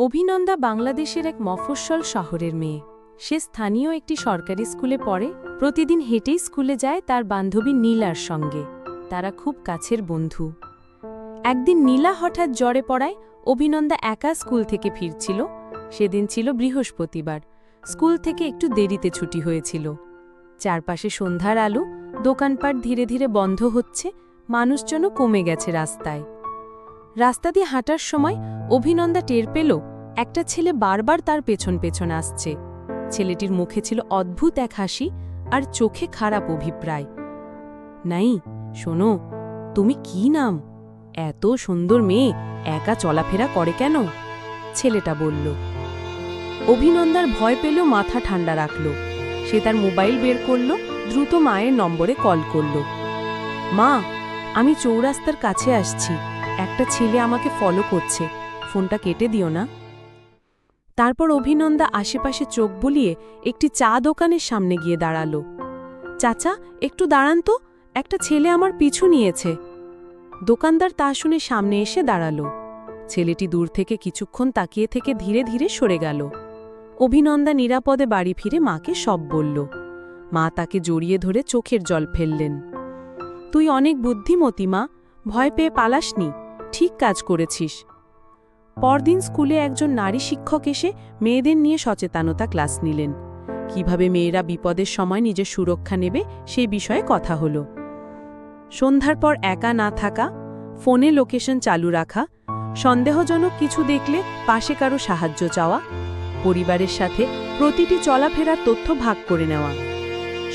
অভিনন্দা বাংলাদেশের এক মফস্বল শহরের মেয়ে। সে স্থানীয় একটি সরকারি স্কুলে পড়ে, প্রতিদিন হেঁটেই স্কুলে যায় তার বান্ধবী নীলার সঙ্গে। তারা খুব কাছের বন্ধু। একদিন নীলা হঠাৎ জ্বরে পড়ায়, অভিনন্দা একা স্কুল থেকে ফিরছিল। সেদিন ছিল বৃহস্পতিবার। স্কুল থেকে একটু দেরিতে ছুটি হয়েছিল। চারপাশে সন্ধ্যার আলো, দোকানপাট ধীরে ধীরে বন্ধ হচ্ছে, মানুষজনও কমে গেছে রাস্তায়। রাস্তা দিয়ে হাঁটার সময় অভিনন্দা টের পেল একটা ছেলে বারবার তার পেছন পেছন আসছে। ছেলেটির মুখে ছিল অদ্ভুত এক হাসি আর চোখে খারাপ অভিপ্রায়। নাই শোনো, তুমি কি নাম? এত সুন্দর মেয়ে, একা চলাফেরা করে কেন? ছেলেটা বলল। অভিনন্দার ভয় পেলেও মাথা ঠান্ডা রাখল। সে তার মোবাইল বের করল, দ্রুত মায়ের নম্বরে কল করল। মা, আমি চৌরাস্তার কাছে আসছি। একটা ছেলে আমাকে ফলো করছে। ফোনটা কেটে দিও না। তারপর অভিনন্দা আশেপাশে চোখ বুলিয়ে একটি চা দোকানের সামনে গিয়ে দাঁড়াল। চাচা, একটু দাঁড়ান তো, একটা ছেলে আমার পিছু নিয়েছে। দোকানদার তা শুনে সামনে এসে দাঁড়াল। ছেলেটি দূর থেকে কিছুক্ষণ তাকিয়ে থেকে ধীরে ধীরে সরে গেল। অভিনন্দা নিরাপদে বাড়ি ফিরে মাকে সব বলল। মা তাকে জড়িয়ে ধরে চোখের জল ফেললেন। তুই অনেক বুদ্ধিমতী মা, ভয় পেয়ে পালাসনি, ঠিক কাজ করেছিস। পরদিন স্কুলে একজন নারী শিক্ষক এসে মেয়েদের নিয়ে সচেতনতা ক্লাস নিলেন। কীভাবে মেয়েরা বিপদের সময় নিজের সুরক্ষা নেবে সেই বিষয়ে কথা হল। সন্ধ্যার পর একা না থাকা, ফোনে লোকেশন চালু রাখা, সন্দেহজনক কিছু দেখলে পাশে কারও সাহায্য চাওয়া, পরিবারের সাথে প্রতিটি চলাফেরার তথ্য ভাগ করে নেওয়া।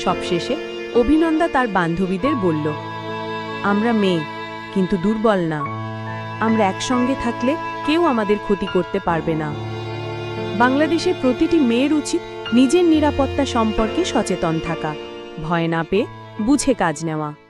সবশেষে অভিনন্দা তার বান্ধবীদের বলল, আমরা মেয়ে, কিন্তু দুর্বল না। আমরা একসঙ্গে থাকলে কেউ আমাদের ক্ষতি করতে পারবে না। বাংলাদেশে প্রতিটি মেয়ের উচিত নিজের নিরাপত্তা সম্পর্কে সচেতন থাকা। ভয় না পেয়ে বুঝে কাজ নেওয়া।